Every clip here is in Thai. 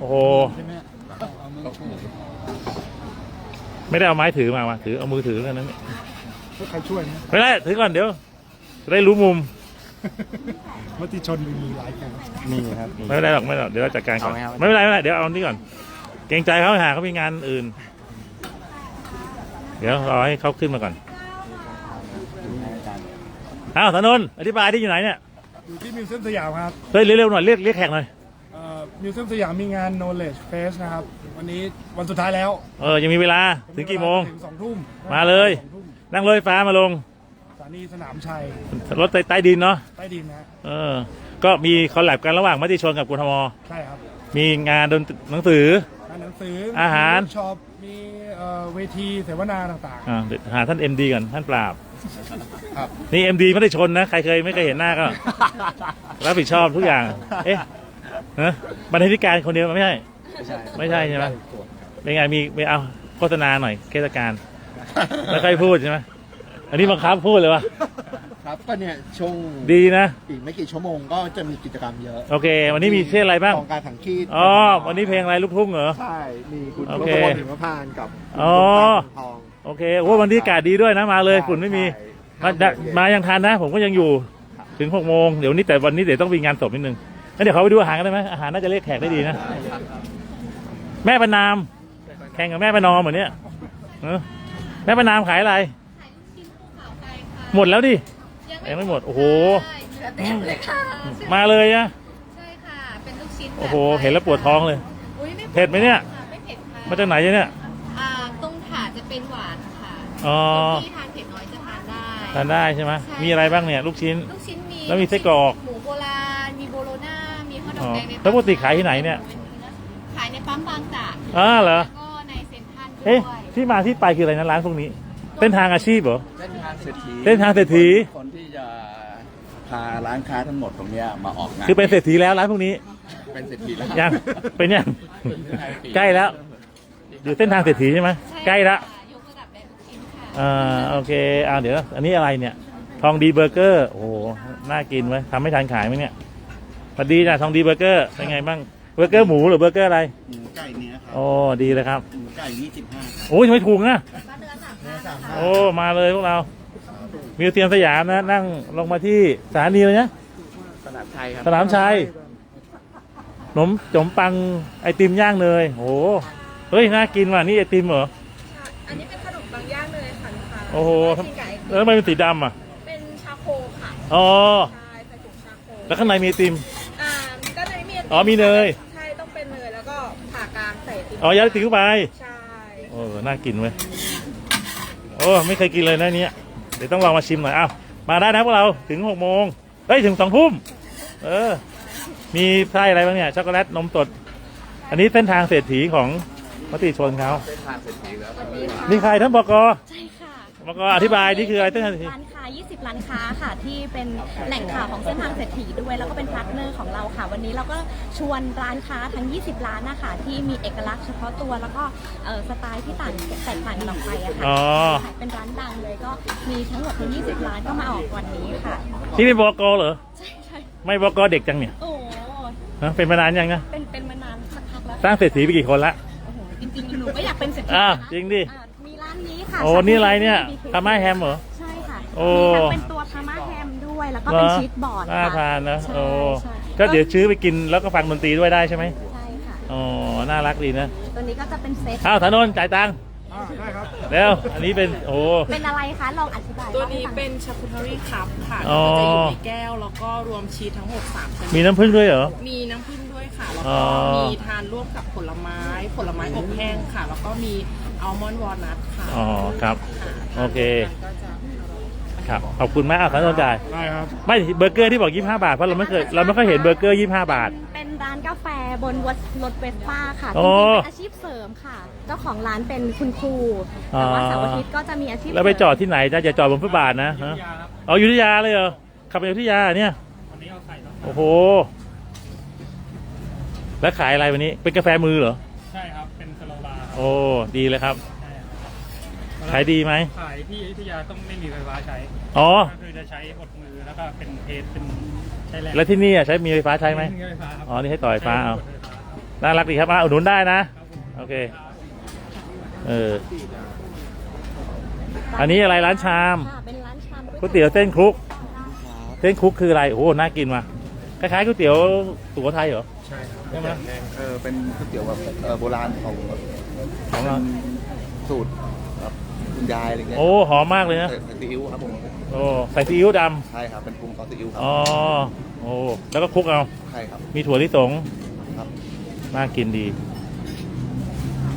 โอ้โหไม่ได้เอาไม้ถือมามาถือเอามือถือแค่นั้นใครช่วยไหมไม่ได้ถือก่อนเดี๋ยวจะได้รู้มุมมติชนมีหลายแข่งมีครับมีไม่เป็นไรหรอกไม่เป็นไรหรอกเดี๋ยวเราจัดการก่อนเอาไหมครับไม่เป็นไรไม่เป็นไรเดี๋ยวเอานี่ก่อน เกรงใจเขาหาเขามีงานอื่น เดี๋ยวรอให้เขาขึ้นมาก่อนอ้าวธนนท์อธิบายที่อยู่ไหนเนี่ยอยู่ที่มิวเซียมสยามครับเฮ้ยเร็วๆหน่อยเรียกเรียกแขกหน่อยเอ่อ มิวเซียมสยามมีงาน knowledge fest นะครับ วันนี้วันสุดท้ายแล้วเออ ยังมีเวลาถึงกี่โมง ถึงสองทุ่มมาเลย สองทุ่มนั่งรถไฟฟ้ามาลง สถานีสนามชัยรถใต้ดินเนาะใต้ดินนะฮะเออ ก็มีคอลแลบกันระหว่างมติชนกับกทม ใช่ครับมีงานดนหนังสืองานหนังสืออาหาร ช็อปมีเอ่อเวทีเสวนาต่าง อ่าเดี๋ยวหาท่าน MD ก่อนท่านปราบครับนี่ MD ไม่ได้ชนนะ ใครเคยไม่เคยเห็นหน้าก็ รับผิดชอบทุกอย่าง เอ๊ะ ฮะบรรณาธิการคนเดียวไม่ใช่ ไม่ใช่ไม่ใช่ใช่ไหม เป็นไงมีมีเอาโฆษณาหน่อยเทศกาลไม่ค่อยพูดใช่ไหมอันนี้บังคับพูดเลยวะครับก็เนี่ยช่วงดีนะอีกไม่กี่ชั่วโมงก็จะมีกิจกรรมเยอะโอเค วันนี้มีเช่นอะไรบ้างกองการถังคีดอ๋อวันนี้เพลงอะไรลูกทุ่งเหรอ ใช่ มีคุณโอโรเคบอลหิมพานต์กับอ๋อ คุณทอง โอเคโอ้วันนี้อากาศดีด้วยนะมาเลยฝุ่นไม่มี มาใช่มายังทันนะ ผมก็ยังอยู่ ถึงหกโมงเดี๋ยวนี้แต่วันนี้เดี๋ยวต้องมีงานศพนิดนึง งั้นเดี๋ยวเขาไปดูอาหารกันได้ไหมอาหารน่าจะเรียกแขกได้ดีนะ แม่ประนาม แข่งกับแม่ประนอมเหมือนเนี้ยเออแม่ประนามขายอะไรหมดแล้วดิ ยังไม่หมดโอ้โห เหลือเต็มเลยค่ะมาเลยอะใช่ค่ะ เป็นลูกชิ้นแบบโอ้โห เห็นแล้วปวดท้องเลย อุ๊ยไม่เผ็ดไหมเนี่ย ค่ะไม่เผ็ดค่ะมาจากไหนเนี่ย อ่าตรงถาดจะเป็นหวานค่ะอ๋อ คนที่ทานเผ็ดน้อยจะทานได้ ทานได้ใช่ไหมมีอะไรบ้างเนี่ย ลูกชิ้น ลูกชิ้นมีแล้วมีไส้กรอก หมู แดงในแล้วปกติขายที่ไหนเนี่ย ขายในปั๊มบางจากอ๋อเหรอ แล้วก็ในเซ็นทรัลด้วเอ๊ะยที่มาที่ไปคืออะไรนะร้านพวกนี้เส้นทางอาชีพเหรอ เส้นทางเศรษฐีเส้นทางเศรษฐี คนที่จะพาร้านค้าทั้งหมดตรงเนี้ยมาออกงานคือเป็นเศรษฐีแล้วร้านพวกนี้ เป็นเศรษฐีแล้วยัง เป็นยัง ใกล้แล้ว อยู่เส้นทางเศรษฐีใช่ไหมช่ใกล้ละค่ะยกระดับได้ลูกชิ้นค่ะอ่าโอเคอ่าเดี๋ยวอันนี้อะไรเนี่ย ทองดีเบอร์เกอร์ โอ้โห น่ากินไหมทำให้ทานขายไหมเนี่ย สวัสดีจ้ะทองดีเบอร์เกอร์เป็นไงบ้างเบอร์เกอร์หมูหรือเบอร์เกอร์อะไรหมูไก่เนี้ยครับโอ้ดีเลยครับหมูไก่ยี่สิบห้าโอ้ยไม่ถูกนะบ้านเนื้อสามห้าค่ะโอ้มาเลยพวกเรามิวเซียมสยามนะนั่งลงมาที่สถานีเลยนะสนามชัยครับสนามชัยขนมขนมปังไอติมย่างเนยโอ้โหเฮ้ยน่ากินว่ะนี่ไอติมเหรออันนี้เป็นขนมปังย่างเลยค่ะลูกค้าโอ้โหกินไก่แล้วทำไมเป็นสีดำอะเป็นชาโคค่ะอ๋อใช่ใส่ถุงชาโคแล้วข้างในมีไอติม อ่าก็ในมีอ๋อมีเนย ใช่ต้องเป็นเนยแล้วก็ผ่ากลางใส่ติมอ๋อยัดไอติมเข้าไป ใช่โอ้น่ากินเว้ยโอ้ไม่เคยกินเลยนะเนี้ยเดี๋ยวต้องลองมาชิมหน่อยอ้าวมาได้นะพวกเราถึงหกโมงเฮ้ยถึงสองทุ่มเออ มีไส้อะไรบ้างเนี่ยช็อกโกแลตนมสดอันนี้เส้นทางเศรษฐีของมติชนเขาเส้นทางเศรษฐีแล้วนี่ใครท่านบกใช่ค่ะบกอธิบายนี่คืออะไรเส้นทางเศรษฐีร้านค้า 20 ร้านค้าค่ะที่เป็นแหล่งข่าวของเส้นทางเศรษฐีด้วย แล้วก็เป็นพาร์ทเนอร์ของเราค่ะ วันนี้เราก็ชวนร้านค้าทั้ง 20 ร้านนะคะที่มีเอกลักษณ์เฉพาะตัวแล้วก็เอ่อสไตล์ที่ต่างแตกต่างกันออกไปอะค่ะอ๋อ เป็นร้านดังเลยก็มีทั้งหมดทั้ง 20 ร้านก็มาออกวันนี้ค่ะที่เป็นบกเหรอ ใช่ใช่ไม่บกเด็กจังเนี่ยโอ้โหฮะเป็นมานานยังนะ เป็นเป็นมานานสักพักแล้วสร้างเศรษฐีไปกี่คนละ โอ้โหจริงๆหนูก็อยากเป็นเศรษฐีอะนะจริงดิ อะมีร้านนี้ค่ะโอ้นี่อะไรเนี่ยทาม่าแฮมเหรอใช่ค่ะ โอ้มีทั้งเป็นตัวพาม่าแฮมด้วย แล้วก็เป็นชีสบอร์ดน่าค่ะ ทานนะใช่โอ้ใช่ ก็เดี๋ยวซื้อไปกินแล้วก็ฟังดนตรีด้วยได้ใช่ไหมใช่ค่ะ อ๋อน่ารักดีนะตัวนี้ก็จะเป็นเซต อ้าวธนนท์จ่ายตังค์อ่าได้ครับ เร็วอันนี้เป็นโอ้ เป็นอะไรคะ ลองอธิบายตัวนี้ล่าให้ฟังเป็นชาคุทารี่คัพค่ะอ๋อก็จะอยู่ในแก้วแล้วก็รวมชีสทั้งหมด3ชนิดมีน้ำผึ้งด้วยเหรอ มีน้ำผึ้งด้วยค่ะ แล้วอ๋ก็อมีทานร่วมกับผลไม้ ผลไม้อบแห้งค่ะ แล้วก็มีอัลมอนด์วอลนัทค่ะอ๋อครับค่ะโอเคก็จะ ครับขอบคุณมากอ้าวธนนท์จ่ายได้ครับไม่เบอร์เกอร์ที่บอก 25 บาทเพราะเราไม่เคยเราไม่เคยเห็นเบอร์เกอร์ 25 บาท เป็นร้านกาแฟบนรถเวสป้าค่ะจโอ้ริงๆเป็นอาชีพเสริมค่ะ เจ้าของร้านเป็นคุณครูแต่ว่าอ๋อเสาร์อาทิตย์ก็จะมีอาชีพแล้วไปจอดเสริมที่ไหนจะอย่าจอดบนฟุตบาทนะฮะเอาอยุธยาเลยเหรอขับไปอยุธยาเนี่ยโอ้โห แล้วขายอะไรวันนี้ เป็นกาแฟมือเหรอ ใช่ครับ เป็นสโลบาร์โอ้ดีเลยครับ ขายดีไหม ขายที่อยุธยาต้องไม่มีไฟฟ้าใช้อ๋อ ก็คือจะใช้อดมือแล้วก็เป็นเพจเป็นใช้แรงแล้วที่นี่อะใช้มีไฟฟ้าใช้ไหมใช้ไฟฟ้าครับอ๋อ นี่ให้ต่อไฟฟ้าเอาใช้ระบบไฟฟ้าน่ารักดีครับมาอุดหนุนได้นะ โอเค เออ อันนี้อะไรร้านชาม ค่ะเป็นร้านชามก๋วยเตี๋ยวเส้นคลุก เส้นคลุกคืออะไร โอ้โห น่ากินว่ะ คล้ายๆก๋วยเตี๋ยวสุโขทัยเหรอ ใช่ครับใช่ไหม เออเป็นก๋วยเตี๋ยวแบบเออโบราณของแบบของเรา สูตรแบบ คุณยายอะไรเงี้ยโอ้หอมมากเลยนะใส่ซีอิ๊วครับผมโอ้ใส่ซีอิ๊วดใช่ครับเป็นปรุงซอสซีอิ๊วครัำอ๋อโอ้แล้วก็คลุกเอา ใช่ครับมีถั่วลิสงครับ น่ากินดี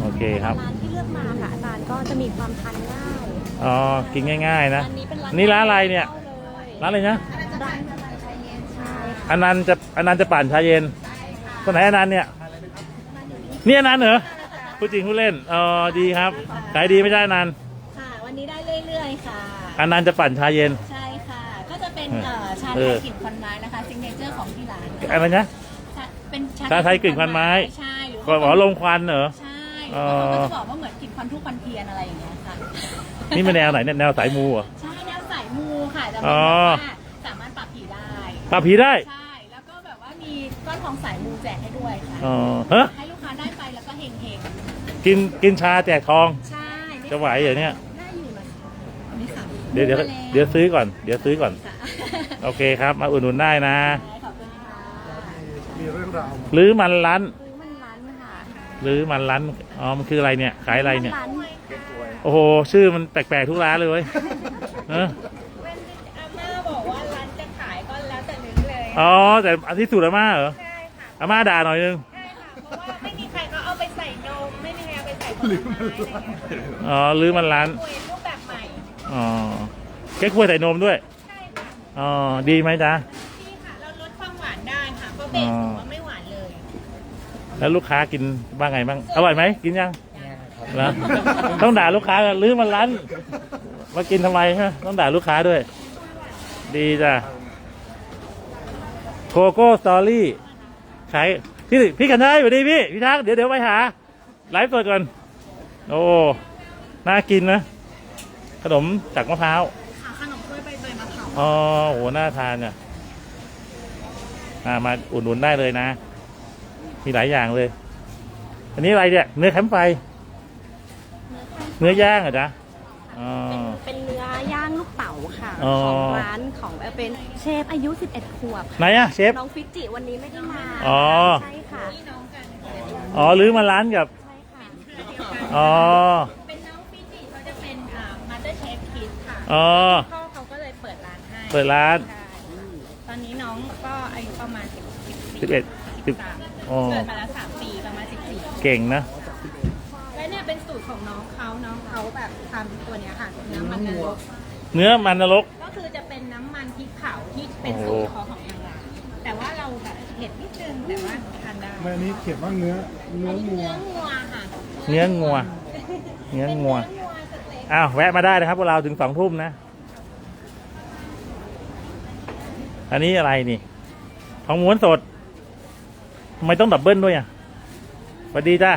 โอเคครับ ร้านที่เลือกมาค่ะอาจารย์ก็จะมีความทานง่ายอ๋อ กินง่าย ๆ นะอันนี้เป็นร้านนี่ร้านอะไรเนี่ยข้าลร้านอะไรนะ ร้านอะไรชายเย็นใช่ค่ะอนันต์จะอนันต์จะปั่นชาเย็นคนไหนอนันต์เนี่ย นี่อนันต์เหรอพูดจริงพูดเล่น อ๋อ ดีครับ ขายดีไม่ใช่อนันต์ค่ะวันนี้ ได้เรื่อยๆค่ะอนันต์จะปั่นชาเย็น ใช่ค่ะ ก็จะเป็นเออเอ่อชาเอไทอยกลิ่นควันไม้นะคะซิงเกิลเจอร์ของที่ร้านอะไรนะ ชาเป็นชาไทยกลิ่นควันไม้ ใช่หรือก็บอกว่าลมควันเหรอ ใช่อ๋อบางคนก็จะบอกว่าเหมือนกลิ่นควันทุกควันเทียนอะไรอย่างเงี้ยค่ะ นี่มันแนวไหนเนี่ยแนวสายมูเหรอ ใช่แนวสายมูค่ะจะอ๋เป็นอแบบว่าสามารถปรับผีได้ ปราบผีได้ ใช่ แล้วก็แบบว่ามีก้อนทองสายมูแจกให้ด้วยค่ะ อ๋อเฮ้ยให้ลูกค้าได้ไปแล้วก็เฮงเฮงกินกินชาแจกทอง ๆใช่จะไหวเหรอเนี่ย ได้อยู่นะคะนี่ค่ะ เดี๋ยวเดี๋ยวเดี๋ยวซื้อก่อน เดี๋ยวซื้อก่อนค่ะโอเคครับ มาอุดหนุนได้นะได้ขอบคุณค่ะมีเรื่องราวหรือมันร้านซื้อมันร้านค่ะหรือมันร้าน อ๋อ มันคืออะไรเนี่ย ขายอะไรเนี่ย ร้านโอ้โห ชื่อมันแปลกๆทุกร้านเลยเว้ยเอออาม่าบอกว่าร้านจะขายก็แล้วแต่นึกเลยอ๋อ แต่อันที่สุดอาม่าเหรอ ใช่ค่ะอาม่าด่าหน่อยนึง ใช่ค่ะเพราะว่าไม่มีใครเขาเอาไปใส่นมไม่มีใครเอาไปใส่ผลไม้อะไรอย่างเงี้ยอ๋อ หรือมันร้าน ป่วยรูปแบบใหม่ อ๋อเก๊กฮวยใส่นมด้วย ใช่ค่ะอ๋อ ดีไหมจ๊ะ พี่ค่ะ เราลดความหวานได้ค่ะ เพราะเบสของว่าไม่หวานเลย แล้วลูกค้ากินบ้างไงบ้าง อร่อยไหม กินยังแล้วต้องด่าลูกค้าหรือมันร้านมากินทำไมฮะต้องด่าลูกค้าด้วย ดีจ้ะโกโก้สตอรี่ขายพี่พี่กันได้สวัสดีพี่พี่ทักษ์เดี๋ยวเดี๋ยวไปหาไลฟ์สดก่อน โอ้ น่ากินนะ ขนมจากมะพร้าวค่ะขนมถ้วยใบเตยมะพร้าวอ๋อโหน่าทานเนี่ยอ่ามาอุดหนุนได้เลยนะ มีหลายอย่างเลย อันนี้อะไรเนี่ยเนื้อแคมป์ไฟ เนื้อย่างเหรอจ๊ะอ๋อ เป็นเนื้อย่างลูกเต๋าค่ะ อ๋อ ของร้านของเอ่อเป็นเชฟอายุ 11 ขวบไหนอะเชฟ น้องฟิจิวันนี้ไม่ได้มาอ๋อ ใช่ค่ะอ๋อหรือมาร้านกับ ใช่ค่ะ อ๋อ สเตอร์เชฟคิดค่ะอ๋อ พ่อเขาก็เลยเปิดร้านให้เปิดร้าน ใช่ตอนนี้น้องก็อายุประมาณ10สิบเอ็ดสิบสามอ๋อ เกิดมาแล้วสามปีประมาณสิบสี่เก่งนะและเนี่ยเป็นสูตรของน้องเขาน้องเขาแบบทำตัวเนี้ยค่ะน้ำมันนรกเนื้อมันนรก ก็คือจะเป็นน้ำมันพริกเผาที่เป็นสูตรเฉพาะของทางร้านแต่ว่าเราแบบเผ็ดนิดนึงแต่ว่าทานได้เมื่อนี้เขียนว่าเนื้อเนื้องัวเนื้องัวค่ะ เนื้องัว เนื้องัว เป็นเนื้องัวสเต็ก อ้าวแวะมาได้นะครับพวกเราถึงสองทุ่มนะ อันนี้อะไรนี่ทองม้วนสดทำไมต้องดับเบิลด้วยอะสวัสดีจ้า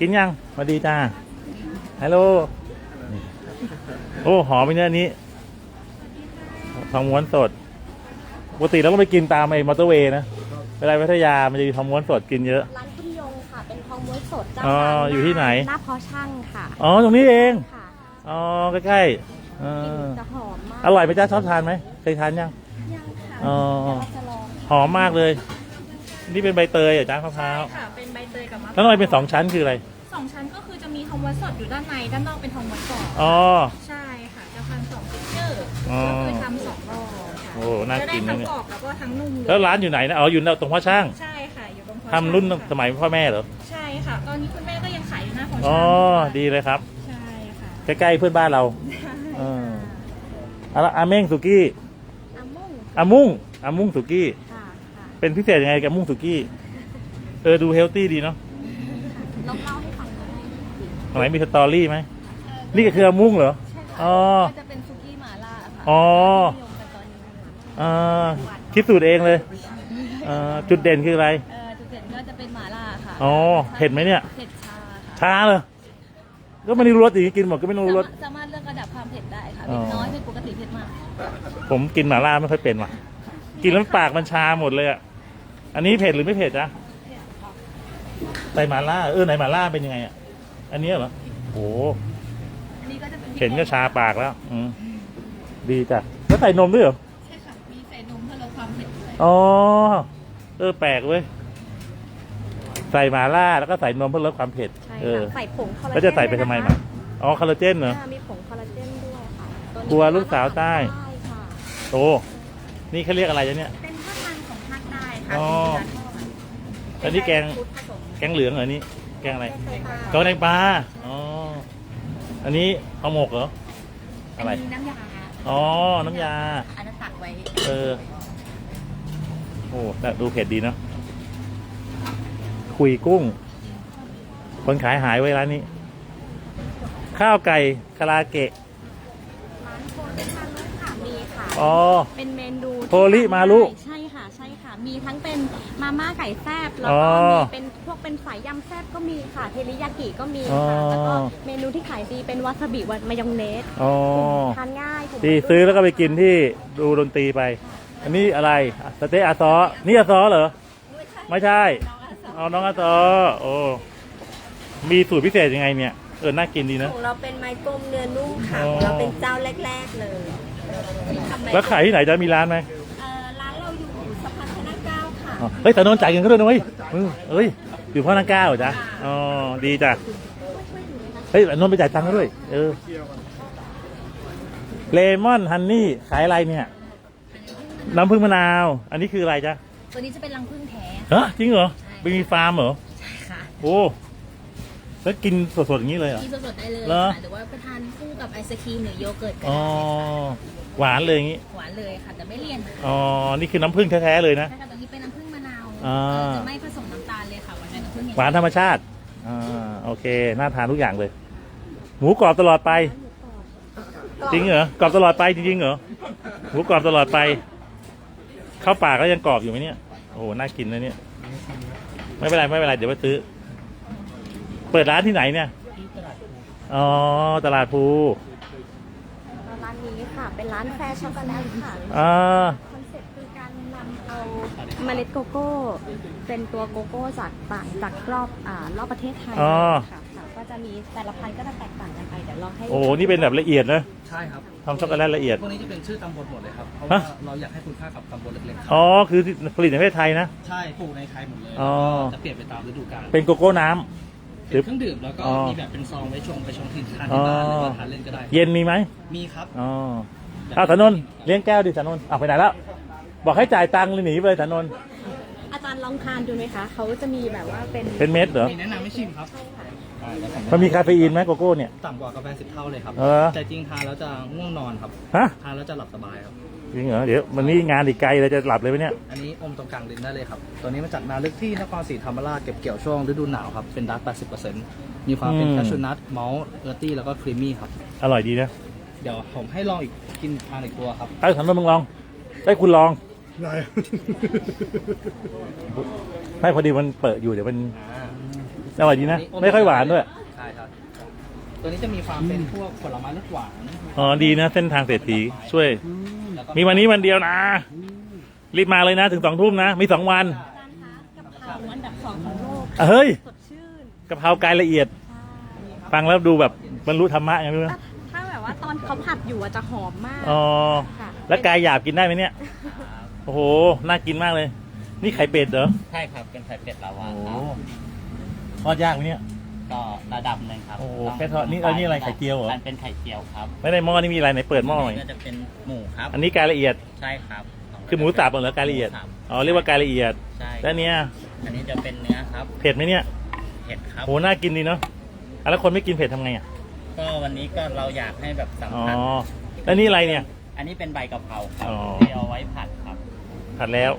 กินยังสวัสดีจ้าฮัลโหลโอ้หอมไปเนื้อนี้ทองม้วนสดปกติเราก็ไปกินตามไอ้มอเตอร์เวย์นะเวลาไปพัทยามันจะมีทองม้วนสดกินเยอะ ร้านคุณยงค่ะ เป็นทองม้วนสดเจ้าอ๋อดังอยู่ที่ไหน หน้าพอช่างค่ะ อ๋อ ตรงนี้เอง ค่ะ อ๋อใกล้ๆเอกลิ่นอจะหอมมากอร่อยไหมจ้าชอบทานไหมเคยทานยัง ยังค่ะอ๋อเดี๋ยวเราจะลองหอมมากเลย นี่เป็นใบเตยเหรอจ้ามะพร้าวค่ะ เป็นใบเตยกับมะพแล้วร้าวทำไมเป็นสองชั้นคืออะไรสองชั้นก็คือจะมีทองม้วนสดอยู่ด้านใน ด้านนอกเป็นทองม้วนกรอบอ๋อ ใช่ค่ะ จะพันสองฟิกเจอร์อ๋อก็คือทำสองรอบค่ะโอ้น่ากินนะจะได้ทั้งเนี่ย กรอบแล้วก็ทั้งนุ่มเลยแล้วร้านอยู่ไหนนะอ๋ออยู่ตรงพ่อช่างใช่ค่ะ อยู่ตรงพอทำรุ่นช่างสค่ะมัยพ่อแม่เหรอใช่ค่ะ ตอนนี้คุณแม่ก็ยังขายอยู่หน้าพออ๋ช่าองดีเลยครับ ใช่ค่ะใกล้ๆเพื่อนบ้านเราเออเอาละอาเม้งสุกี้อามุ่งอามุ่งอามุ่งสุกี้ ค่ะค่ะเป็นพิเศษยังไงกับอามุ่งสุกี้ เออ ดูเฮลตี้ดีเนาะลองเล่าให้ฟังหน่อยตรงไหนมีสตอรี่ไหม นี่ก็คืออามุ่งเหรอ ใช่ค่ะอ๋อก็จะเป็นซุกี้หม่าล่าค่ะอ๋อ นิยมกันตอนนี้นะคะอ่าคิดสูตรเองเลยอ่าจุดเด่นคืออะไร เออจุดเด่นก็จะเป็นหม่าล่าค่ะอ๋อเผ็ดไหมเนี่ย เผ็ดชาค่ะ ช้าเลย ก็ไม่รู้รสอย่างนี้กินหมดก็ไม่รู้รส สามารถเลือกระดับความเผ็ดได้ค่ะอ๋อเผ็ดน้อยเผ็ดปกติเผ็ดมาก ผมกินหม่าล่าไม่ค่อยเป็นว่ะ กินแล้วปากมันชาหมดเลยอะ อันนี้เผ็ดหรือไม่เผ็ดจ๊ะใส่หมาล่า เออไหนหมาล่าเป็นยังไงอะ อันเนี้ยเหรอโอ้อันนี้ก็จะเป็นเห็นก็ชาปากแล้ว อืมดีจ้ะ แล้วใส่นมด้วยเหรอ ใช่ค่ะ มีใส่นมเพื่อลดความเผ็ดด้วยอ๋อ เออแปลกเว้ย ใส่หมาล่าแล้วก็ใส่นมเพื่อลดความเผ็ดใช่ เออ ค่ะใส่ผงคอลลาเจนแล้วจะใส่ไปทำไมด้วยมานะคะอ๋อคอลลาเจนเหรออ่ามีผงคอลลาเจนด้วยค่ะตัวนี้กลัวลูกสาวใต้ใช่ค่ะโอ้นี่เขาเรียกอะไรจ๊ะเนี่ย เป็นข้าวมันของภาคใต้ค่ะอ๋อ เป็นเนื้อทอดอันนี้แกงชุดผสมแกงเหลืองเหรอนี่แกงอะไรใส่ปลาแกงแดงปลาอ๋ออันนี้เอาหมกเหรออะไรอันนี้น้ำยาอ๋อน้ำยา อันนั้นตักไว้เออ โอ้แต่ดูเผ็ดดีเนาะคุยกุ้ง คนขายหายไว้ร้านนี้ ข้าวไก่คาราเกะร้านโคลิมารุค่ะมีค่ะอ๋อ เป็นเมนูที่โคลิมารุใช่ค่ะใช่ค่ะ มีทั้งเป็นมาม่าไก่แซบแล้วอ๋ก็อมีเป็นพวกเป็นสายยำแซบก็มีค่ะเทริยากิก็มีอ๋อค่ะแล้วก็เมนูที่ขายดีเป็นวาซาบิมายองเนสอ๋อ ทานง่ายกลุ่มที่วัยรุ่นซื้อแล้วก็ไปกินที่ดูดนตรีไป อันนี้อะไรสเต๊ะอาซอ นี่อาซอเหรอ ไม่ใช่ เอาน้องอาซอ โอ้ มีสูตรพิเศษยังไงเนี่ย เออ น่ากินดีนะ ของเราเป็นไม้กลมเนื้อนุ่มค่ะอ๋อของเราเป็นเจ้าแรก ๆ เลยทำไม้แล้วขายที่ไหนจะมีร้านไหมเอ่อร้านเราอยู่สะพานพระนั่งเกล้าค่ะ อ๋อเฮ้ยแต่นนท์จ่ายเงินเขาด้วยนะเว้ยเออเอ้ย อยู่พ่อนังก้าวเหรอจ๊ะอ๋อ ดีจ้ะ เฮ้ยแต่นนท์ไปจ่ายตังค์เขาด้วย เออ เลมอนฮันนี่ขายอะไรเนี่ย น้ำผึ้งมะนาว อันนี้คืออะไรจ๊ะ ตัวนี้จะเป็นรังผึ้งแท้ ฮะจริงเหรอไปมีฟาร์มเหรอ ใช่ค่ะ โอ้ แล้วกินสดๆอย่างนี้เลยเหรอ กินสดๆได้เลยเหรอ ค่ะหรือว่าไปทานคู่กับไอศครีมหรือโยเกิร์ตก็อ๋อได้หวานเลยอย่างนี้ หวานเลยค่ะแต่ไม่เลี่ยนอ๋อ นี่คือน้ำผึ้งแท้ๆเลยนะ ใช่ค่ะตัวนี้เป็นน้ำผึ้งมะนาวอ่า เออจะไม่ผสมน้ำตาลเลยค่ะหวานในน้ำผึ้งอย่างหวานธรรมชาติ อ่า โอเค น่าทานทุกอย่างเลย หมูกรอบตลอดไป จริงเหรอ กรอบตลอดไปจริงๆเหรอ หมูกรอบตลอดไป เข้าปากแล้วยังกรอบอยู่ไหมเนี่ย โอ้โห น่ากินนะเนี่ย ไม่เป็นไรไม่เป็นไร เดี๋ยวไปซื้อ เปิดร้านที่ไหนเนี่ยอ๋อ ตลาดภูร้านนี้ค่ะ เป็นร้านแฟร์ช็อกโกแลตค่ะ อ่า คอนเซ็ปต์คือการนำเอาเมล็ดโกโก้ เป็นตัวโกโก้จากต่างจากรอบอ่ารอบประเทศไทยอ๋อ ค่ะค่ะ ก็จะมีแต่ละพันธุ์ก็จะแตกต่างกันไป เดี๋ยวลองให้โอ้โหนี่เป็นแบบละเอียดนะ ใช่ครับทำช็อกโกแลตละเอียดพวกนี้จะเป็นชื่อตำบลหมดเลยครับ เพราะฮะว่าเราอยากให้คุณค่ากับตำบลเล็กๆครับอ๋อ คือผลิตในประเทศไทยนะ ใช่ปลูกในไทยหมดเลยอ๋อ แล้วก็จะเปลี่ยนไปตามฤดูกาลเป็นโกโก้น้ำหรือ เป็นเครื่องดื่มแล้วก็อ๋อมีแบบเป็นซองไว้ชงไปชงที่ทานที่บ้านหรือว่าทานเล่นก็ได้เย็นมีไหมมีครับอ๋อเอาสานนท์เลี้ยงแก้วดิสานนท์เอาไปไหนแล้ว บอกให้จ่ายตังค์เลยหนีไปเลยสานนท์ อาจารย์ลองทานดูไหมคะ เขาจะมีแบบว่าเป็นเป็นเม็ดเหรอ มีแนะนำให้ชิมครับได้แล้วผมันมีคาเฟอีนไหมโกโก้เนี่ย ต่ำกว่ากาแฟสิบเท่าเลยครับ เออ แต่จริงทานแล้วจะง่วงนอนครับ ฮะ ทานแล้วจะหลับสบายครับ จริงเหรอเดี๋ยวมันนี่งานอีกไกลเลยจะหลับเลยไหมเนี่ย อันนี้อมตรงกลางลิ้นได้เลยครับ ตัวนี้มาจากนาลึกที่นครศรีธรรมราชเก็บเกี่ยวช่วงฤดูหนาวครับ เป็นดาร์ก80%มีความเป็นอืมแคชชูนัทมอลต์เออร์ตี้แล้วก็ครีมมี่ครับ อร่อยดีนะเดี๋ยวผมให้ลองอีกกินทานอีกตัวครับไอ้สานนท์มึงลองได้คุณลองได้ไม่พอดีมันเปิดอยู่เดี๋ยวมันอ่าอร่อยดีนะ ไม่ค่อยหวานด้วยใช่ครับ ตัวนี้จะมีความเป็นพวกผลไม้รสหวานอ๋อดีนะ เส้นทางเศรษฐีช่วยแล้วก็ มีวันนี้วันเดียวนะ รีบมาเลยนะ ถึงสองทุ่มนะ มีสองวันอาจารย์คะกะเพราอันดับสองของโลกเฮ้ยสดชื่นกะเพรากายละเอียด ฟังแล้วดูแบบบรรลุธรรมะอย่างนี้นะถ้าแบบว่าตอนเขาผัดอยู่อะจะหอมมากอ๋อค่ะแล้วกายหยาบกินได้ไหมเนี่ยโอ้โหน่ากินมากเลย นี่ไข่เป็ดเหรอใช่ครับเป็นไข่เป็ดลาวาโอ้โหครับ ทอดยากไหมเนี่ย ก็ระดับหนึ่งครับโอ้โหต้งแค่ทอดนี่เอานี่อะไรไข่เจียวเหรอ มันเป็นไข่เจียวครับไม่ได้หม้อนี่มีอะไรไหนเปิดหม้อหน่อยก็จะเป็นหมูครับ อันนี้กายละเอียดใช่ครับคือหมูสับเหรอกายละเอียดหมูสับอ๋อเรียกว่ากายละเอียดใช่แล้วเนี่ยอันนี้จะเป็นเนื้อครับ เผ็ดไหมเนี่ยเผ็ดครับ โหน่ากินดีเนาะอะแล้วคนไม่กินเผ็ดทำไงอะก็วันนี้ก็เราอยากให้แบบสัมอ๋อผัสแล้วนี่อะไรเนี่ย อันนี้เป็นใบกะเพราครับอ๋อที่เอาไว้ผัดครับผัดแล้ว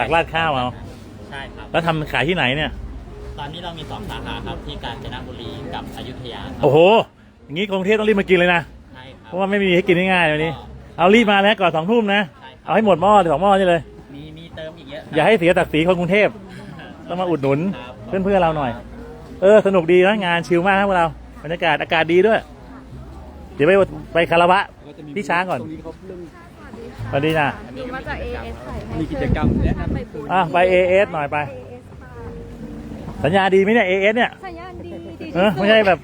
ตักราดข้าวเอา ใช่ครับ แล้วทำขายที่ไหนเนี่ย ตอนนี้เรามีสองสาขาครับที่กาญจนบุรีกับอยุธยาครับโอ้โห อย่างนี้กรุงเทพต้องรีบมากินเลยนะ ใช่ครัเพบราะว่าไม่มีให้กินง่ายๆวันนี้ เอารีบมาแล้วก่อนสองทุ่มนะ ใช่ครับเอาให้หมดหม้อสองหม้อนี่เลย มีมีเติมอีกเยอะครับอย่าให้เสียตักสีคนกรุงเทพต้องมาอุดหนุนครับเพื่อนๆเราหน่อย เออ สนุกดีนะงานชิลมากครับพวกเราบรรยากาศอากาศดีด้วย เดี๋ยวไปไปคารวะพี่ช้างก่อนสวัสดีนะดูว่าจะ AS ใส่ให้มีกิจกรรมแนะนำไปบูธอะไปเอเอสหน่อยไป AS ค่ะ สัญญาดีไหมเนี่ยเอเอสเนี่ยสัญญาณดีดีเออไม่ใช่แบบ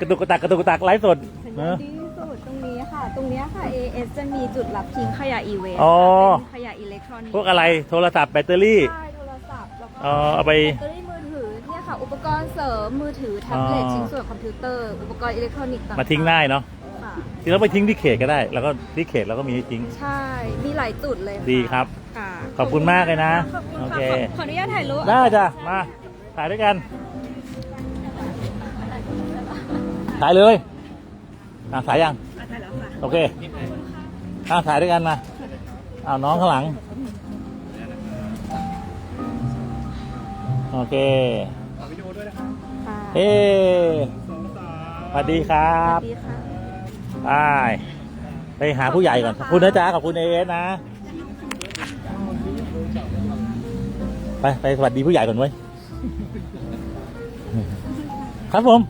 กระตุกกระตักกระตุกกระตักไลฟ์สดสัญเอญาอ ณดีที่สุดตรงนี้ค่ะ ตรงเนี้ยค่ะ AS จะมีจุดรับทิ้งขยะอีเวนอ๋อ เป็นขยะอิเล็กทรอนิกส์พวกอะไรโทรศัพท์แบตเตอรี่ ใช่โทรศัพท์แล้วก็เออเอาไป แบตเตอรี่มือถือเนี่ยค่ะ อุปกรณ์เสริมมือถือแท็บเล็ตอ๋อ ชิ้นส่วนคอมพิวเตอร์อุปกรณ์อิเล็กทรอนิกส์ต่างๆมาทิ้งได้เนาะค่ะจริงแล้วไปทิ้งที่เขตก็ได้ แล้วก็ที่เขตเราก็มีให้ทิ้ง ใช่มีหลายจุดเลยะดีครับ ค่ะขอบคุณมากเลยนะขอบคุณโอค่ะเคขอขออนุญาตถ่ายรูป ได้จ้ะมา ถ่ายด้วยกัน ถ่ายเลยอะถ่ายยังถ่ายแล้วค่ะโอเคอะถ่ายด้วยกันมาเอาน้องข้างหลัง โอเคค่ะเฮ้สวัสดีครับดีค่ะไปไปหาผู้ใหญ่ก่อนขอบคุณนะจ๊ะขอบคุณเอเอสนะ ไป ไปสวัสดีผู้ใหญ่ก่อนเว้ย ครับผม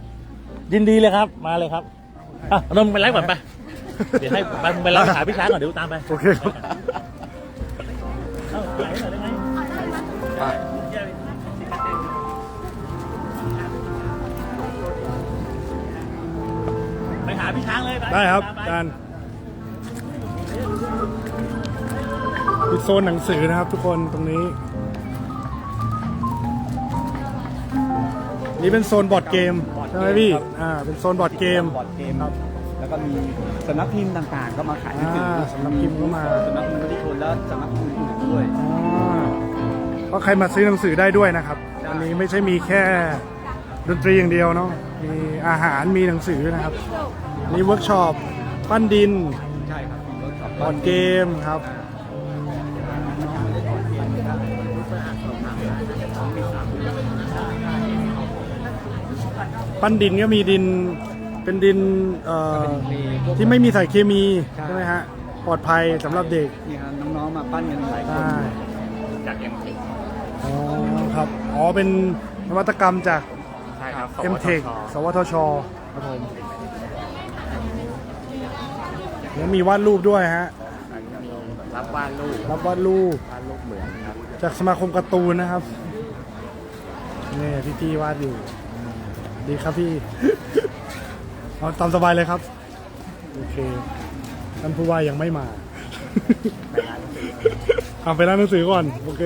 ยินดีเลยครับมาเลยครับอะนนท์ไปไลฟ์ก่อนไปเดี๋ยวให้ไปไปไลฟ์หาพี่ช้างก่อนเดี๋ยวตามไปโอเคครับเอ้าไหลหน่อยได้ไหมไปหาพี่ช้างเลยปได้ครับตมไปอาจารย์เป็นโซนหนังสือนะครับทุกคนตรงนี้ นี่เป็นโซนบอร์ดเกมใช่ไหมพี่อ่าเป็นโซนบอร์ดเกม บอร์ดเกมครับ แล้วก็มีสำนักพิมพ์ต่างๆ ก็มาขายหนังสืออ่าสำนักพิมพ์ก็มา สำนักพิมพ์มติชนแล้วสำนักพิมพ์อื่นๆด้วยอ่าก็ใครมาซื้อหนังสือได้ด้วยนะครับอันนี้ไม่ใช่มีแค่ดนตรีอย่างเดียวเนาะมีอาหารมีหนังสือนะครับอันนี่เวิร์กช็อปปั้นดินใช่ครับมีเวิร์กช็อปบอร์ดเกมครับ ปั้นดินก็มีดินเป็นดินเอ่อที่ไม่มีสารเคมีใช่ไหมฮะปลอดภัยสำหรับเด็กนี่ครับน้องๆมาปั้นกันหลายคนใช่จากเอ็มเทคอ๋อครับอ๋อเป็นนวัตกรรมจากใช่ครับ m t e c h สวทชครับผมแล้วมีวาดรูปด้วยฮะรับวาดรูปรับวาดรูปวาดรูปเหมือนครับจากสมาคมการ์ตูนนะครับนี่พี่พี่ๆวาดอยู่อ่า ดีครับพี่เอาตามสบายเลยครับ โอเคท่านผู้ว่ายังไม่มาเอาไปร้านหนังสือก่อน โอเค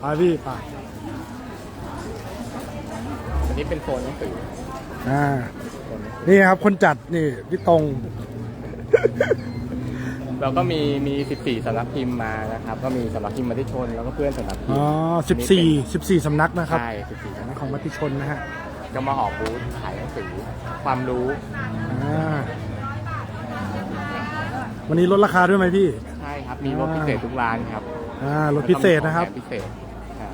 ไปพี่ไปอันนี้เป็นโซนหนังสืออ่า นี่ครับคนจัดนี่พี่ตรง เราก็มีมี 14สำนักพิมพ์มานะครับ ก็มีสำนักพิมพ์มติชนแล้วก็เพื่อนสำนักพิมอ๋อพ์สิบสี่สิบสี่สำนักนะครับ ใช่14สำนักของมติชนนะฮะ ก็มาออกบูธขายหนังสือความรู้ อ่าวันนี้ลดราคาด้วยไหมพี่ ใช่ครับ มีรถพิเศษทุกร้านครับอ่าลดพิเศษนะครับ พิเศษอ่า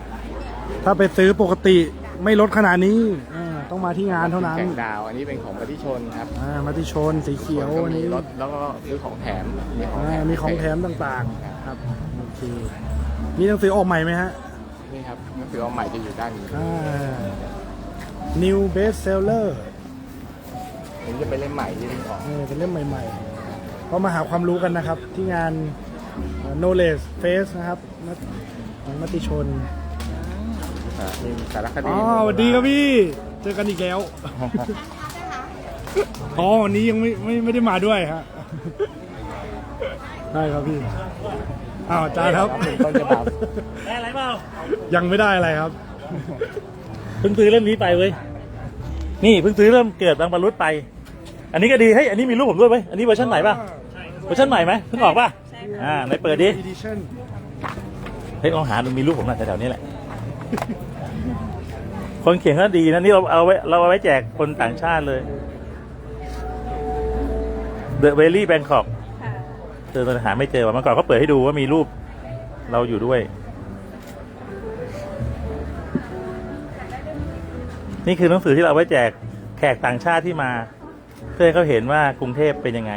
ถ้าไปซื้อปกติไม่ลดขนาดนี้อ่าต้องมาที่งานเท่านั้นแข่งดาว อันนี้เป็นของมติชนครับอ่ามติชนสีเขียวก็วันมีนี้รถแล้วก็ซื้อของแถมมีของอ่าแถมมีของแถมต่างๆ ครับโอเคมีหนังสือออกใหม่ไหมฮะนี่ครับหนังสือเอาใหม่จะอยู่ด้านนี้อ่า New Bestseller อันนี้จะเป็นเล่มใหม่ที่เพิ่งออกเออเป็นเล่มใหม่ๆก็มาหาความรู้กันนะครับ ที่งานเอ่อ Knowledge Face นะครับของมติชน อ่ามีสารคดีอ๋อสวัสดีครับพี่ เจอกันอีกแล้ว อ๋อวันนี้ยังไม่ไม่ไม่ได้มาด้วยฮะ ได้ครับพี่ อ้าวอาจารย์ครับเป็นต้นฉบับ ได้อะไรเปล่า ยังไม่ได้อะไรครับ เพิ่งซื้อเล่มนี้ไปเว้ยนี่เพิ่งซื้อเริ่มเกิดบางบรรลุไป อันนี้ก็ดีเฮ้ยอันนี้มีรูปผมด้วยไหมอันนี้เวอร์ชันใหม่ป่ะเวอร์ชันใหม่ไหมเพิ่งออกป่ะอ่าไหนเปิดดิ Edition เฮ้ยลองหาดูมีรูปผมหน่อยแถวๆนี้แหละคนเขียนก็ดีนะนี่เราเอาไว้เราเอาไว้แจกคนต่างชาติเลย The Valley Bangkok เจอตอนหาไม่เจอว่ะเมื่อก่อนเขาเปิดให้ดูว่ามีรูปเราอยู่ด้วย นี่คือหนังสือที่เราเอาไว้แจกแขกต่างชาติที่มา เพื่อให้เขาเห็นว่ากรุงเทพเป็นยังไง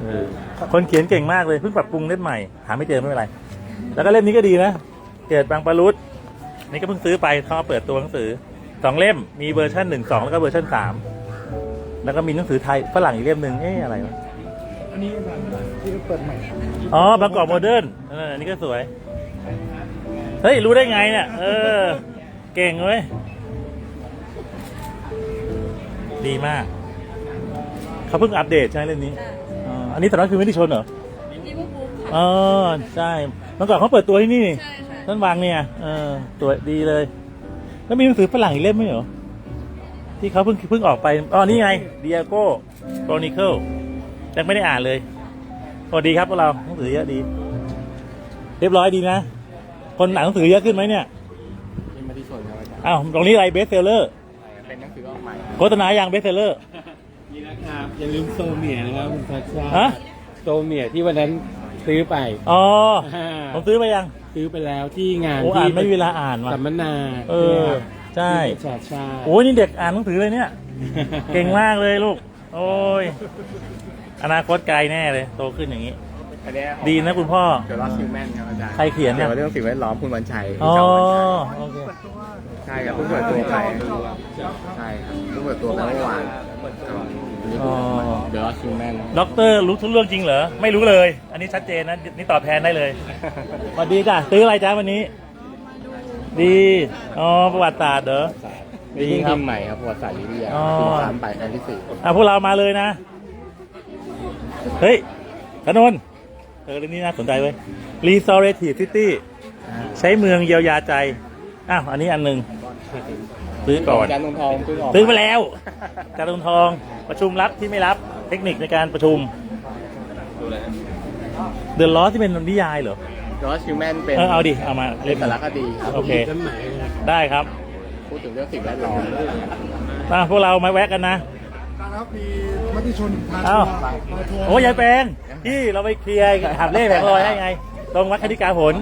เออคนเขียนเก่งมากเลยเพิ่งปรับปรุงเล่มใหม่ หาไม่เจอไม่เป็นไร แล้วก็เล่มนี้ก็ดีนะเกิดบางปะรุษนี่ก็เพิ่งซื้อไปเขามาเปิดตัวหนังสือสองเล่มมีเวอร์ชันหนึ่งสองแล้วก็เวอร์ชันสามแล้วก็มีหนังสือไทยฝรั่งอีกเล่มหนึ่งเอ๊ะอะไรวะอันนี้ที่เปิดใหม่อ๋อบางกอกโมเดิร์นเอออันนี้ก็สวย เฮ้ย รู้ได้ไงเนี่ย เออ เก่งเว้ยดีมาก เขาเพิ่งอัปเดตใช่ไหมเรื่องนี้อ๋ออันนี้ตอนนั้นคือไม่ได้ชนเหรอที่บุ๊กบุ๊กค่ะอ๋อใช่เมื่อก่อนเขาเปิดตัวที่นี่ใช่ค่ะต้นวางเนี่ย เออตัวดีเลย แล้วมีหนังสือฝรั่งอีกเล่มไหมเหรอ ที่เขาเพิ่งเพิ่งออกไป อ๋อ นี่ไง Diego Chronicle ยังไม่ได้อ่านเลยสวัสดีครับพวกเรา หนังสือเยอะดี เรียบร้อยดีนะ คนอ่านหนังสือเยอะขึ้นไหมเนี่ย พิมพ์มาที่ชนครับ อาจารย์อ้าวตรงนี้อะไรเบสเซลเลอร์เป็นหนังสือออกใหม่โฆษณาอย่างเบสเซลเลอร์นี่นะครับอย่าลืมโซเมียนะครับคุณทัชชาฮะโซเมียที่วันนั้นซื้อไปอ๋ออ่าผมซื้อไปยังซื้อไปแล้วที่งานโอ้อ่านที่ไม่มีเวลาอ่านว่ะสัมมนาเออใช่ที่ประชาชาติโอ้ยนี่เด็กอ่านหนังสือเลยเนี่ย เก่งมากเลยลูก โอ้ยอนาคตไกลแน่เลย โตขึ้นอย่างนี้อันเนี้ยดีนะคุณพ่อเกี่ยวกับฮิวแมนครับอาจารย์ใครเขียนเนี่ยเกี่ยวกับเรื่องสิ่งแวดล้อมคุณวันชัยอ๋อเจ้าวันชัยโอเคใช่ครับเพิ่งเปิดตัวไปใช่ครับเพิ่งเปิดตัวไปเมื่อวานอันนี้อ๋อเดี๋ยวฮิวแมนด็อกเตอร์รู้ทุกเรื่องจริงเหรอ ไม่รู้เลย อันนี้ชัดเจนนะ นี่ตอบแทนได้เลยสวัสดีจ้ะซื้ออะไรจ้าวันนี้ ดี อ๋อ ประวัติศาสตร์เหรอนี่ดีเพิ่งครัพิบมพ์ใหม่ครับประวัติศาสตร์วิทยาอ๋อพิมพ์ซ้ำไปครั้งที่สี่อะพวกเรามาเลยนะ เฮ้ยธนนท์เออเรื่องนี้น่าสนใจเว้ย Restorative City ใช้เมืองเยียวยาใจ อ้าว อันนี้อันหนึ่ง ซื้อก่อนอาจารย์นงทองเพิ่งออกซื้อไปแล้วจารุทองประชุมรับที่ไม่รับเทคนิคในการประชุมเดือดร้อนที่เป็นนิยายเหรอเดี๋ยวฮิวแมนเป็นเออเอาดิเอามาเป็นสารคดีครับโอเคต้นไหนได้ครับพูดถึงเรื่องสิ่งแวดล้อมอะพวกเรามาแวะกันนะ ครับมีมติชนพาเอ้าทัวร์พาทัวร์โอ้ยายแปลงพี่เราไปเคลียร์หับเล่แผงลอยให้ไง ตรงวัดคณิกาผล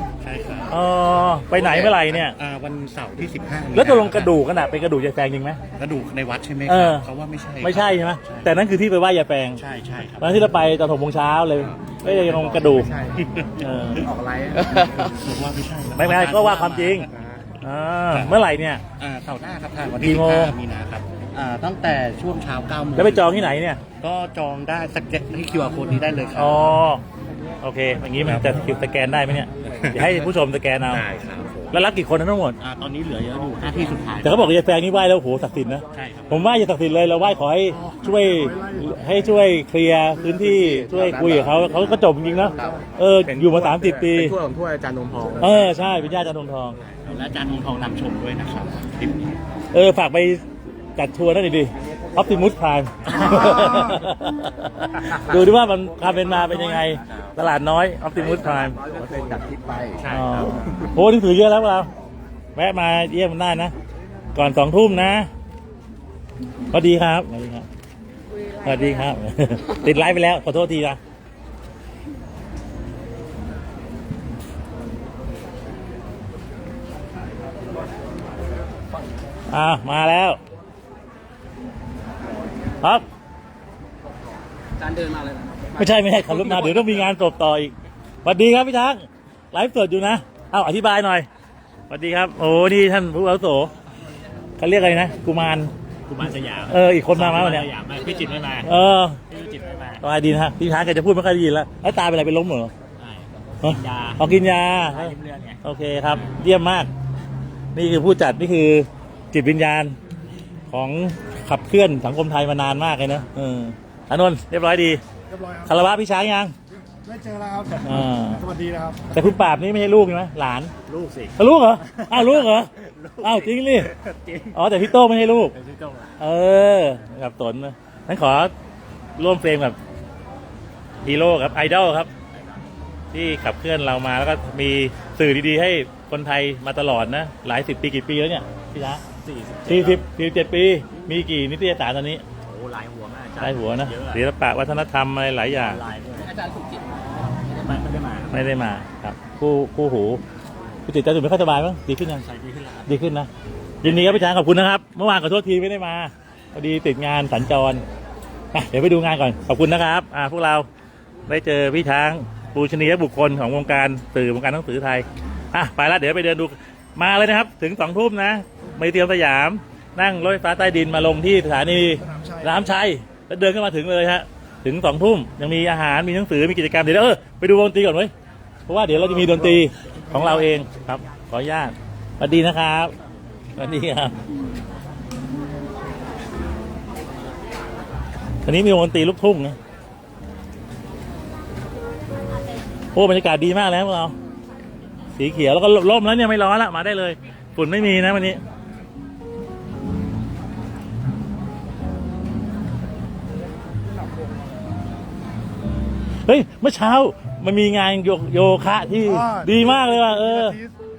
ใช่ครับอ๋อไปไหนเมื่อไหร่เนี่ย อ่าวันเสาร์ที่ 15แล้วตกลงกระดูกกันอะเป็นกระดูกยายแปลงจริงไหม กระดูกในวัดใช่ไหมคเอรัอเขาว่าไม่ใช่ไม่ใช่ใช่ไหมแต่นั่นคือที่ไปไหว้ยายแปลงใช่ใช่ครับวันที่เราไปตอนหกโมงเช้าเลยไม่ได้ลงกระดูก เออ ออกไลฟ์ผมว่าไม่ใช่ครับไม่เป็นไรก็ว่าความจริง อ่าเมื่อไหร่เนี่ย อ่าเสาร์หน้าครับทางวันกี่ที่โมง 15มีนาครับอ่าตั้งแต่ช่วงเช้า9โมงแล้วไปจองที่ไหนเนี่ย ก็จองได้สแกนที่ QR code นี้ได้เลยครัอ๋อ โอเค อย่างนี้มันจะคิวสแกนได้ไหมเนี่ยเดี๋ยวให้ผู้ชมสแกนเอาได้ครับผมแล้วรับกี่คนนะทั้งหมด อ่าตอนนี้เหลือเยอะอยู่หน้าที่สุดท้าย แต่เขาบอกยายแฟงนี่ไหว้แล้วโหศักดิ์สิทธิ์นะ ใช่ครับ ผมไหว้อย่าศักดิ์สิทธิ์เลยเราไหว้ขอให้ช่วยให้ช่วยเคลียร์พื้นที่ช่วยคุยกับเขาเขาก็จบจริงๆนะเอออยู่มาสามสิบปีเป็นถ้วยของถ้วยอาจารย์นงทองเออใช่เป็นญาติอาจารย์ธงทอง และอาจารย์นงทองนำชมด้วยนะครับคลิปนี้ เออฝากไปจัดทัวร์นั่นดิ ออ t ติมุสพ m มดูดิว่ามันความเป็นมาเป็นยังไง ตลาดน้อยออ t ติมุสพ m มร้อยเปอร์เซ็นต์จากทิศไปใช่อ๋อครับโอ้หนังสือเยอะแล้วเราแวะมาเยี่ยมได้นะ ก่อนสองทุ่มนะสวัสดีครับสวัสดีครับสวัสดีครับ ติดไลฟ์ไปแล้ว ขอโทษทีนะอ่ามาแล้ว ครับ การเดินมาเลยนะไม่ใช่ไม่ใช่ขับรถมาเดี๋ยวต้องมีงานศพต่ออีกสวัสดีครับพี่ช้างไลฟ์สดอยู่นะ เอาอธิบายหน่อยสวัสดีครับ โอ้นี่ท่านผู้อาวุโสเขาเรียกอะไรนะกุมารกุมารสยามเอออีกคนมาไหมวันเนี้ยสยามไม่พี่จิตรไม่มาเออพี่จิตรไม่มาสบายดีนะฮะพี่ช้างแกจะพูดไม่ค่อยได้ยินแล้วแล้วตาเป็นอะไรเป็นล้มเหรอใช่ฮะยาเอากินยาใช่เลือดไงโอเคครับ เยี่ยมมาก นี่คือผู้จัดนี่คือจิตวิญญาณของ ขับเคลื่อนสังคมไทยมานานมากเลยนะเอออานนท์เรียบร้อยดีเรียบร้อยครับคารวะพี่ช้างยัง ได้เจอแล้วครับ อ่า สวัสดีนะครับ แต่คุณปราบนี่ไม่ใช่ลูกใช่ไหมหลานลูกสิเอาลูกเหรออ้าวลูกเหรออ้าวจริงดิจริงอ๋อแต่พี่โต้ไม่ใช่ลูก เป็นพี่โต้งเออกับตนนะงั้นขอร่วมเฟรมกับฮีโร่ครับไอดอลครับ ที่ขับเคลื่อนเรามาแล้วก็มีสื่อดีๆ ให้คนไทยมาตลอดนะ หลายสิบปีกี่ปีแล้วเนี่ยพี่ช้า สี่สิบสี่สิบสี่สิบเจ็ดปี มีกี่นิตยสารตอนนี้โอ้ลายหัวมากหลายหัวนะเยอะศิลปะวัฒนธรรมอะไรหลายอย่างลายด้วยอาจารย์สุจิตไม่ไม่ได้มาไม่ได้มาครับคู่คู่หูพี่ติดใจสุดไม่ค่อยสบายมั้งดีขึ้นยังใส่ดีขึ้นแล้วครับดีขึ้นนะยินดีครับพี่ช้างขอบคุณนะครับ เมื่อวานขอโทษทีไม่ได้มาพอดีติดงานสัญจรอะเดี๋ยวไปดูงานก่อนขอบคุณนะครับอ่าพวกเราได้เจอพี่ช้างปูชนียบุคคลของวงการสื่อวงการหนังสือไทยอะไปแล้วเดี๋ยวไปเดินดูมาเลยนะครับ ถึงสองทุ่มนะ ไม่เตรียมสยาม นั่งรถไฟฟ้าใต้ดินมาลงที่สถานีรามชัย แล้วเดินขึ้นมาถึงเลยฮะ ถึงสองทุ่มยังมีอาหาร มีหนังสือ มีกิจกรรม เดี๋ยวเออไปดูวงดนตรีก่อนเว้ยเพราะว่าเดี๋ยวเราจะมีดนตรีของเราเองครับ ขออนุญาตสวัสดีนะครับสวัสดีครับวันนี้มีวงดนตรีลูกทุ่งนะโอ้บรรยากาศดีมากแล้วพวกเรา สีเขียวแล้วก็ร่มแล้วเนี่ยไม่ร้อนละมาได้เลย ฝุ่นไม่มีนะวันนี้ ฮ้ยเมื่อเช้ามันมีงานโยโยคะที่อ่าดีมากเลยว่ะเออ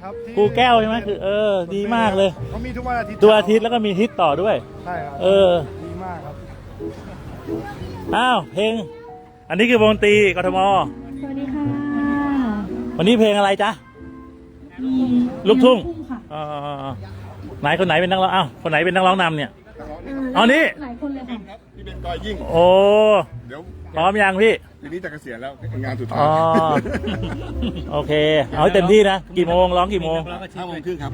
ครับที่ครูแก้วใช่ไหมคือเออ ดีมากเลยเขามีทุกวันอาทิตย์ตัวอาทิตย์แล้วก็มีฮิตต่อด้วย ใช่ครับเออ ดีมากครับ อ้าวเพลง อันนี้คือวงดนตรีกทม สวัสดีค่ะวันนี้เพลงอะไรจ๊ะ ลูกทุ่งอ๋อไหนคนไหนเป็นนักร้องอ้าวคนไหนเป็นนักร้องนำเนี่ย เอานี่ หลายคนเลยค่ะ พี่เป็นกอยยิ่ง โอ้ เดี๋ยว พร้อมยังพี่ ทีนี้จะเกษียณแล้วงานสุดท้ายอ๋อ โอเค เอาให้เต็มที่นะ กี่โมงร้องกี่โมง ห้าโมงครึ่งครับ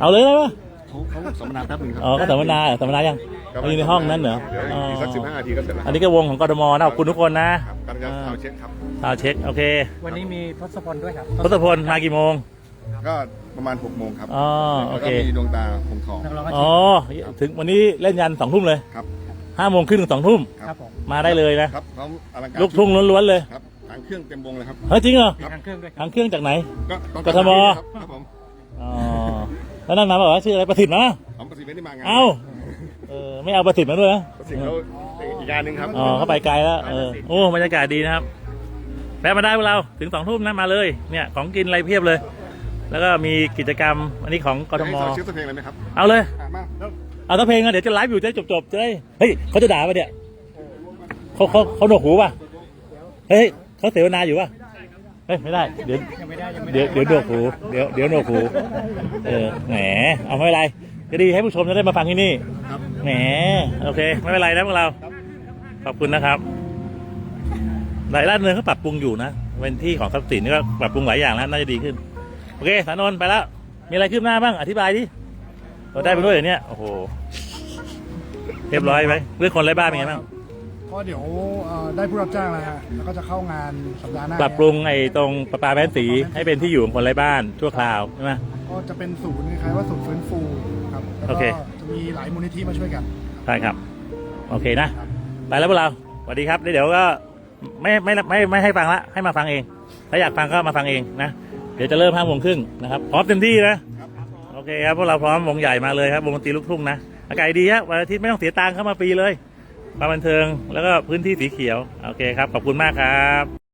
เอาเลยได้ปะเขาเขาสัมมนาแป๊บหนึงครัอ๋อก็สัมมนาสัมมนายังเขาอยู่ในห้องนั้นเหรอเดี๋ยวอ๋ออีกสักสิบห้านาทีก็เสร็จแล้วอันนี้ก็วงของกทมนะขอบคุณทุกคนนะครับกำลังจะเอาเช็คครับซาวด์เช็ค โอเควันนี้มีทศพลด้วยครับทศพลมากี่โมง ก็ประมาณหกโมงครับอ๋อ โอแล้วก็เค มีดวงตาคงทองนักร้องอาชีอ๋อพถึงวันนี้เล่นยันสองทุ่มเลย ครับ ห้าโมงครึ่งถึงสองทุ่มครับผมมาได้เลยนะครับพร้อมอลังการลูกทุ่งล้วนๆเลยครับทางเครื่องเต็มวงเลยครับเฮ้ยจริงเหรอมีทางเครื่องด้วยครับทางเครื่องจากไหน ก็ต้องกทมครับครับผมอ๋อแล้วนั่นมาบอกว่าชื่ออะไรประสิทธิ์มาผมประสิทธิ์ไม่ได้มางานเอ้าเออไม่เอาประสิทธิ์มาด้วยนะประสิทธิ์เขาอีกงานหนึ่งครับอ๋อเขาไปไกลแล้วเออโอ้บรรยากาศดีนะครับแวะมาได้พวกเราถึงสองทุ่มนะมาเลย เนี่ยของกินอะไรเพียบเลย แล้วก็มีกิจกรรมอันนี้ของกทให้มสาวชื่อตัวเพลงเลยไหมครับเอาเลยอะมาแล้ว เอาถ้าเพลงอะเดี๋ยวจะไลฟ์อยู่จะจบๆจะได้เฮ้ยเขาจะด่าป่ะเนี่ยเขาเขาเขาหนวกหูป่ะเฮ้ยเขาเสวนาอยู่ป่ะเฮ้ยไม่ได้เดี๋ยว ยังไม่ได้ยังไม่เดี๋ได้ยวเดี๋ยวหนวกหูเดี๋ยวเดี๋ยวหนวกหูเออแหมเอาไม่เป็นไรจะดีให้ผู้ชมจะได้มาฟังที่นี่แหมโอเค ไม่เป็นไรนะพวกเรา ขอบคุณนะครับหลายด้านเนินเขาปรับปรุงอยู่นะเป็นที่ของทรัพย์สินนี่ก็ปรับปรุงหลายอย่างแล้วน่าจะดีขึ้น โอเคสานนท์ไปแล้ว มีอะไรขึ้นหน้าบ้างอธิบายดิ เราได้ไปด้วยเหรอเนี่ยโอ้โหเรียบร้อยไหมเรื่องคนไร้บ้านเป็นไงบ้างก็เดี๋ยวเอ่อได้ผู้รับจ้างแล้วฮะแล้วก็จะเข้างานสัปดาห์หน้าปรับปรุงไอ้ตรงประปาแม่นสีให้เป็นที่อยู่ของคนไร้บ้านชั่วคราวใช่ไหม ก็จะเป็นศูนย์คล้ายๆว่าศูนย์ฟื้นฟูครับแล้วโอก็เคจะมีหลายมูลนิธิมาช่วยกันใช่ครับ โอเคนะ ไปแล้วพวกเราสวัสดีครับแล้วเดี๋ยวก็ไม่ไม่ไม่ไม่ให้ฟังละให้มาฟังเอง ถ้าอยากฟังก็มาฟังเองนะ เดี๋ยวจะเริ่มห้าโมงครึ่งนะครับพร้อมเต็มที่นะโอ เคครับพวกเราพร้อมวงใหญ่มาเลยครับวงดนตรีลูกทุ่งนะอากาศดีฮะวันอาทิตย์ไม่ต้องเสียตังค์เข้ามาฟรีเลยความบันเทิงแล้วก็พื้นที่สีเขียวโอเคครับขอบคุณมากครับ